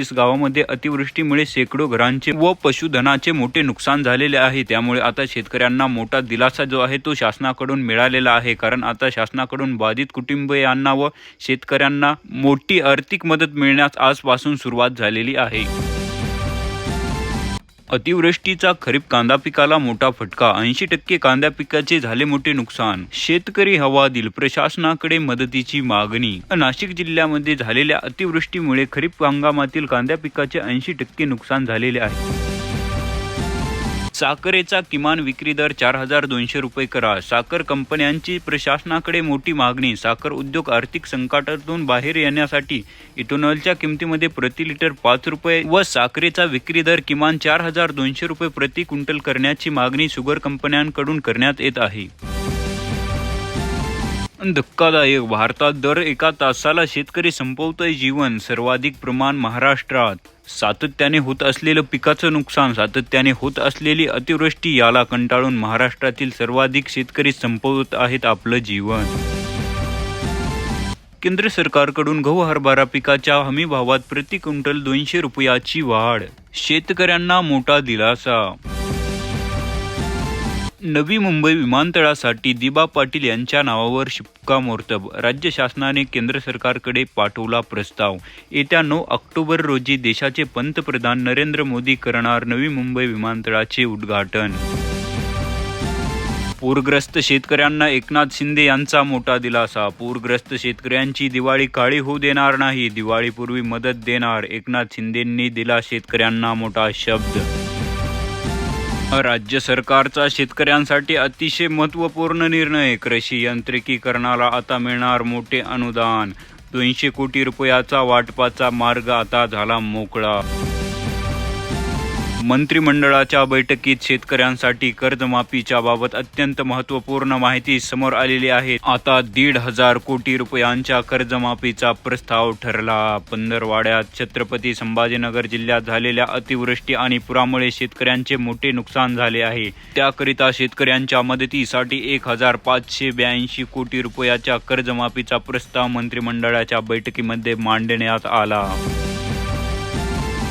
इस गावामध्ये अतिवृष्टीमुळे शेकडो घरांचे व पशुधनाचे मोठे नुकसान झालेले आहे. त्यामुळे आता शेतकऱ्यांना मोठा दिलासा जो आहे तो शासनाकडून मिळालेला आहे. कारण आता शासनाकडून बाधित कुटुंबियांना व शेतकऱ्यांना मोठी आर्थिक मदत मिळण्यास आजपासून सुरुवात झालेली आहे. अतिवृष्टीचा खरीप कांदा पिकाला मोठा फटका ऐंशी टक्के कांदा पिकाचे झाले मोठे नुकसान. शेतकरी हवादिल प्रशासनाकडे मदतीची मागणी. नाशिक जिल्ह्यामध्ये झालेल्या अतिवृष्टीमुळे खरीप हंगामातील कांदा पिकाचे ऐंशी टक्के नुकसान झालेले आहे. साखरेचा किमान विक्री दर चार हजार दोनशे रुपये करा. साखर कंपन्यांची प्रशासनाकडे मोठी मागणी. साखर उद्योग आर्थिक संकटातून बाहेर येण्यासाठी इथेनॉलच्या किमतीमध्ये प्रति लिटर पाच रुपये व साखरेचा विक्री दर किमान चार हजार दोनशे रुपये प्रति क्विंटल करण्याची मागणी शुगर कंपन्यांकडून करण्यात येत आहे. धक्कादायक भारतात दर एका तासाला शेतकरी संपवतोय जीवन. सर्वाधिक प्रमाण महाराष्ट्रात. सातत्याने होत असलेलं पिकाचं नुकसान सातत्याने होत असलेली अतिवृष्टी याला कंटाळून महाराष्ट्रातील सर्वाधिक शेतकरी संपवत आहेत आपलं जीवन. केंद्र सरकारकडून गहू हरभरा पिकाच्या हमी भावात प्रति क्विंटल दोनशे रुपयाची वाढ. शेतकऱ्यांना मोठा दिलासा. नवी मुंबई विमानतळासाठी दिबा पाटील यांच्या नावावर शिक्कामोर्तब. राज्य शासनाने केंद्र सरकारकडे पाठवला प्रस्ताव. येत्या नऊ ऑक्टोबर रोजी देशाचे पंतप्रधान नरेंद्र मोदी करणार नवी मुंबई विमानतळाचे उद्घाटन. पूरग्रस्त शेतकऱ्यांना एकनाथ शिंदे यांचा मोठा दिलासा. पूरग्रस्त शेतकऱ्यांची दिवाळी काळी होऊ देणार नाही. दिवाळीपूर्वी मदत देणार. एकनाथ शिंदेंनी दिला शेतकऱ्यांना मोठा शब्द. राज्य सरकारचा शेतकऱ्यांसाठी अतिशय महत्त्वपूर्ण निर्णय कृषी यांत्रिकीकरणाला आता मिळणार मोठे अनुदान. दोनशे कोटी रुपयाचा वाटपाचा मार्ग आता झाला मोकळा. मंत्रिमंडळाच्या बैठकीत शेतकऱ्यांसाठी कर्जमाफीच्या बाबत अत्यंत महत्त्वपूर्ण माहिती समोर आलेली आहे. आता दीड हजार कोटी रुपयांच्या कर्जमाफीचा प्रस्ताव ठरला. पंधरवाड्यात छत्रपती संभाजीनगर जिल्ह्यात झालेल्या अतिवृष्टी आणि पुरामुळे शेतकऱ्यांचे मोठे नुकसान झाले आहे. त्याकरिता शेतकऱ्यांच्या मदतीसाठी एक हजार पाचशे ब्याऐंशी कोटी रुपयाच्या कर्जमाफीचा प्रस्ताव मंत्रिमंडळाच्या बैठकीमध्ये मांडण्यात आला.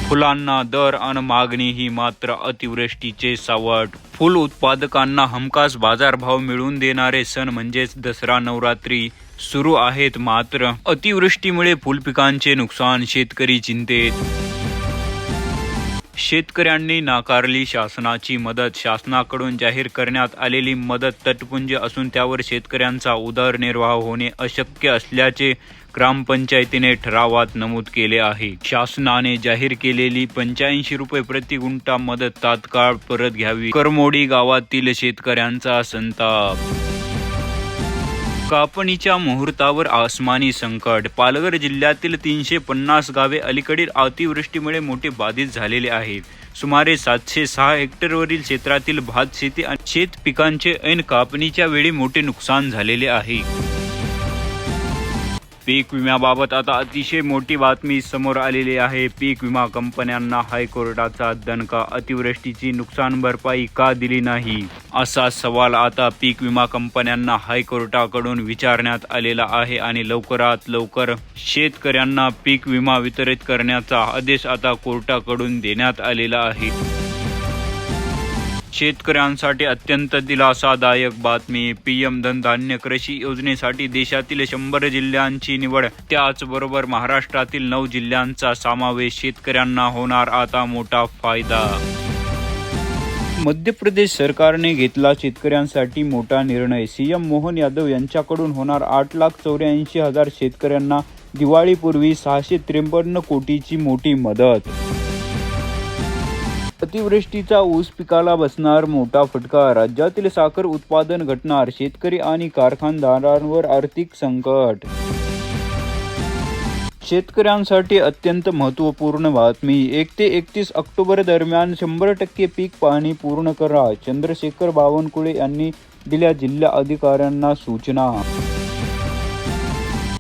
फुलांना दर आणि मागणी ही मात्र अतिवृष्टीचे सावट. फुल उत्पादकांना हमखास बाजारभाव मिळवून देणारे सण म्हणजेच दसरा नवरात्री सुरू आहेत मात्र. अतिवृष्टीमुळे फुलपिकांचे नुकसान शेतकरी चिंतेत. शेतकऱ्यांनी नाकारली शासनाची मदत. शासनाकडून जाहीर करण्यात आलेली मदत तटपुंज असून त्यावर शेतकऱ्यांचा उदरनिर्वाह होणे अशक्य असल्याचे ग्रामपंचायतीने ठरावात नमूद केले आहे. शासनाने जाहीर केलेली पंच्याऐंशी रुपये प्रति गुंठा मदत तात्काळ परत घ्यावी. करमोडी गावातील शेतकऱ्यांचा संताप कापणीच्या मुहूर्तावर आसमानी संकट. पालघर जिल्ह्यातील तीनशे पन्नास गावे अलीकडील अतिवृष्टीमुळे मोठे बाधित झालेले आहेत. सुमारे सातशे सहा हेक्टरवरील क्षेत्रातील भात शेती आणि शेत पिकांचे ऐन कापणीच्या वेळी मोठे नुकसान झालेले आहे. पीक विम्याबाबत आता अतिशय मोठी बातमी समोर आलेली आहे. पीक विमा कंपन्यांना हायकोर्टाचा दणका अतिवृष्टीची नुकसान भरपाई का दिली नाही? असा सवाल आता पीक विमा कंपन्यांना हायकोर्टाकडून विचारण्यात आलेला आहे आणि लवकरात लवकर शेतकऱ्यांना पीक विमा वितरित करण्याचा आदेश आता कोर्टाकडून देण्यात आलेला आहे. शेतकऱ्यांसाठी अत्यंत दिलासादायक बातमी. पीएम धनधान्य कृषी योजनेसाठी देशातील शंभर जिल्ह्यांची निवड. त्याचबरोबर महाराष्ट्रातील नऊ जिल्ह्यांचा समावेश शेतकऱ्यांना होणार आता मोठा फायदा. मध्य प्रदेश सरकारने घेतला शेतकऱ्यांसाठी मोठा निर्णय. सीएम मोहन यादव यांच्याकडून होणार आठ लाख चौऱ्याऐंशी हजार शेतकऱ्यांना दिवाळीपूर्वी सहाशे त्रेपन्न कोटीची मोठी मदत. अतिवृष्टीचा ऊस पिकाला बसणार मोठा फटका. राज्यातील साखर उत्पादन घटणार. शेतकरी आणि कारखानदारांवर आर्थिक संकट. शेतकऱ्यांसाठी अत्यंत महत्त्वपूर्ण बातमी. एक ते एकतीस ऑक्टोबर दरम्यान शंभर टक्के पीक पाहणी पूर्ण करा. चंद्रशेखर बावनकुळे यांनी दिल्या जिल्हा अधिकाऱ्यांना सूचना.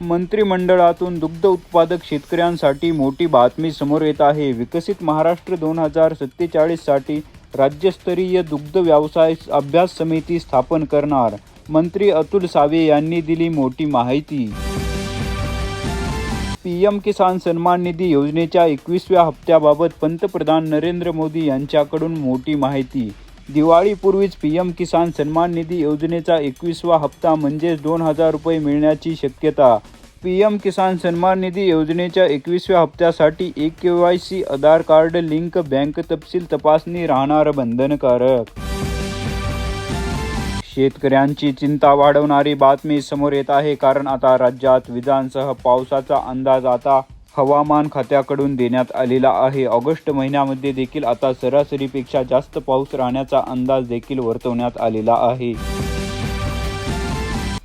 मंत्रिमंडळातून दुग्ध उत्पादक शेतकऱ्यांसाठी मोठी बातमी समोर येत आहे. विकसित महाराष्ट्र दोन हजार सत्तेचाळीससाठी राज्यस्तरीय दुग्ध व्यवसाय अभ्यास समिती स्थापन करणार. मंत्री अतुल सावे यांनी दिली मोठी माहिती. पीएम किसान सन्मान निधी योजनेच्या एकवीसव्या हप्त्याबाबत पंतप्रधान नरेंद्र मोदी यांच्याकडून मोठी माहिती. दिवाळीपूर्वीच पी एम किसान सन्मान निधी योजनेचा एकवीसवा हप्ता म्हणजेच दोन हजार रुपये मिळण्याची शक्यता. पी एम किसान सन्मान निधी योजनेच्या एकवीसव्या हप्त्यासाठी एक K Y C Aadhaar card link bank तपशील तपासणी राहणार बंधनकारक. शेतकऱ्यांची चिंता वाढवणारी बातमी समोर येत आहे कारण आता राज्यात विजांसह पावसाचा अंदाज आता हवामान खात्याकडून देण्यात आलेला आहे. ऑगस्ट महिन्यामध्ये देखील आता सरासरीपेक्षा जास्त पाऊस राहण्याचा अंदाज देखील वर्तवण्यात आलेला आहे.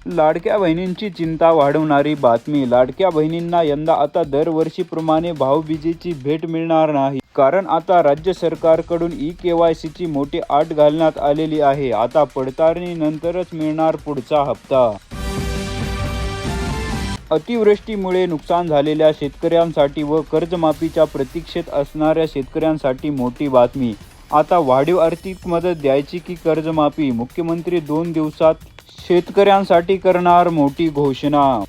लाडक्या बहिणींची चिंता वाढवणारी बातमी. लाडक्या बहिणींना यंदा आता दरवर्षीप्रमाणे भाऊबीजेची भेट मिळणार नाही. कारण आता राज्य सरकारकडून ई के वाय सीची मोठी आट घालण्यात आलेली आहे. आता पडताळणीनंतरच मिळणार पुढचा हप्ता. अतिवृष्टीमुळे नुकसान झालेल्या शेतकऱ्यांसाठी व कर्जमाफीच्या प्रतीक्षेत असणाऱ्या शेतकऱ्यांसाठी मोठी बातमी. आता वाढीव आर्थिक मदत द्यायची की कर्जमाफी? मुख्यमंत्री दोन दिवसात शेतकऱ्यांसाठी करणार मोठी घोषणा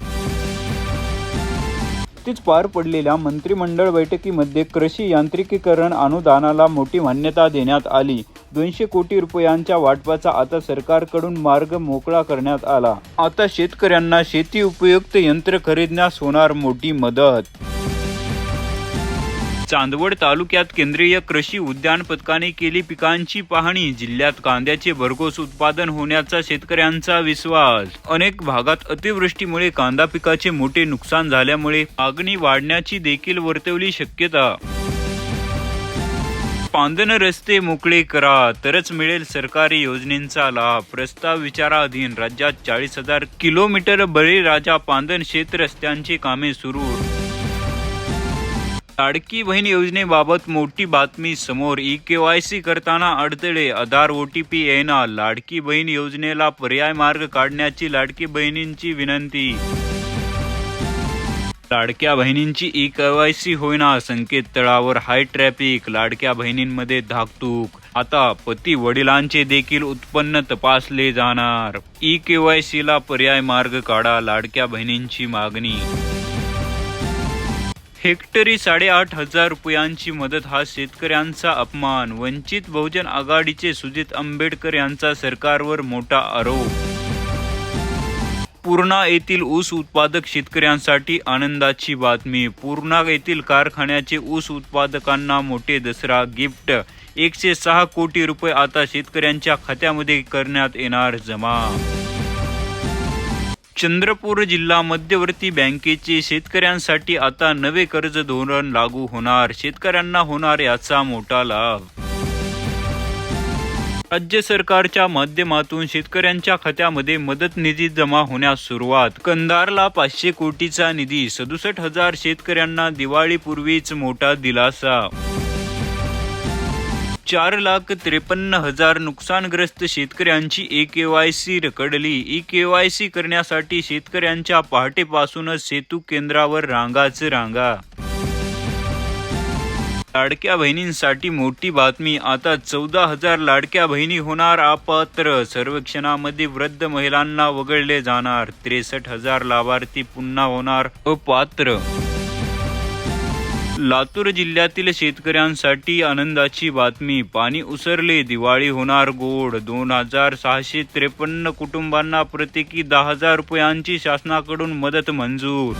नुकतीच पार पडलेल्या मंत्रिमंडळ बैठकीमध्ये कृषी यांत्रिकीकरण अनुदानाला मोठी मान्यता देण्यात आली. दोनशे कोटी रुपयांच्या वाटपाचा आता सरकारकडून मार्ग मोकळा करण्यात आला. आता शेतकऱ्यांना शेती उपयुक्त यंत्र खरेदण्यास होणार मोठी मदत चांदवड तालुक्यात केंद्रीय कृषी उद्यान पथकाने केली पिकांची पाहणी. जिल्ह्यात कांद्याचे भरघोस उत्पादन होण्याचा शेतकऱ्यांचा विश्वास. अनेक भागात अतिवृष्टीमुळे कांदा पिकाचे मोठे नुकसान झाल्यामुळे मागणी वाढण्याची देखील वर्तवली शक्यता. पांदन रस्ते मोकळे करा तरच मिळेल सरकारी योजनेचा लाभ. प्रस्ताव विचाराधीन राज्यात चाळीस हजार किलोमीटर बळीराजा पांदन शेत रस्त्यांची कामे सुरू. लाडकी बहीण योजनेबाबत मोठी बातमी समोर. ई के वाय सी करताना अडथळे आधार ओ टी पी येणार लाडकी बहीण योजनेला पर्याय मार्ग काढण्याची लाडकी बहिणींची विनंती. लाडक्या बहिणींची ई के वाय सी होईना संकेतस्थळावर हाय ट्रॅफिक लाडक्या बहिणींमध्ये धाकतूक आता पती वडिलांचे देखील उत्पन्न तपासले जाणार. ई के वाय सी ला पर्याय मार्ग काढा लाडक्या बहिणींची मागणी. हेक्टरी साडेआठ हजार रुपयांची मदत हा शेतकऱ्यांचा अपमान. वंचित बहुजन आघाडीचे सुजित आंबेडकर यांचा सरकारवर मोठा आरोप. पूर्णा येथील ऊस उत्पादक शेतकऱ्यांसाठी आनंदाची बातमी. पूर्णा येथील कारखान्याचे ऊस उत्पादकांना मोठे दसरा गिफ्ट. एकशे सहा कोटी रुपये आता शेतकऱ्यांच्या खात्यामध्ये करण्यात येणार जमा. चंद्रपूर जिल्हा मध्यवर्ती बँकेचे शेतकऱ्यांसाठी आता नवे कर्ज धोरण लागू होणार. शेतकऱ्यांना होणार याचा मोठा लाभ. राज्य सरकारच्या माध्यमातून शेतकऱ्यांच्या खात्यामध्ये मदत निधी जमा होण्यास सुरुवात. कंधारला पाचशे कोटीचा निधी सदुसष्ट हजार शेतकऱ्यांना दिवाळीपूर्वीच मोठा दिलासा. चार लाख त्रेपन्न हजार नुकसानग्रस्त शेतकऱ्यांची ए के वाय सी रखडली. ई के वाय सी करण्यासाठी शेतकऱ्यांच्या पहाटेपासूनच सेतू केंद्रावर रांगाच रांगा. लाडक्या बहिणींसाठी मोठी बातमी. आता चौदा हजार लाडक्या बहिणी होणार अपात्र. सर्वेक्षणामध्ये वृद्ध महिलांना वगळले जाणार. त्रेसष्ट हजार लाभार्थी पुन्हा होणार अपात्र. लातूर जिल्ह्यातील शेतकऱ्यांसाठी आनंदाची बातमी. पाणी उसरले दिवाळी होणार गोड. दोन हजार सहाशे त्रेपन्न कुटुंबांना प्रत्येकी दहा हजार रुपयांची शासनाकडून मदत मंजूर.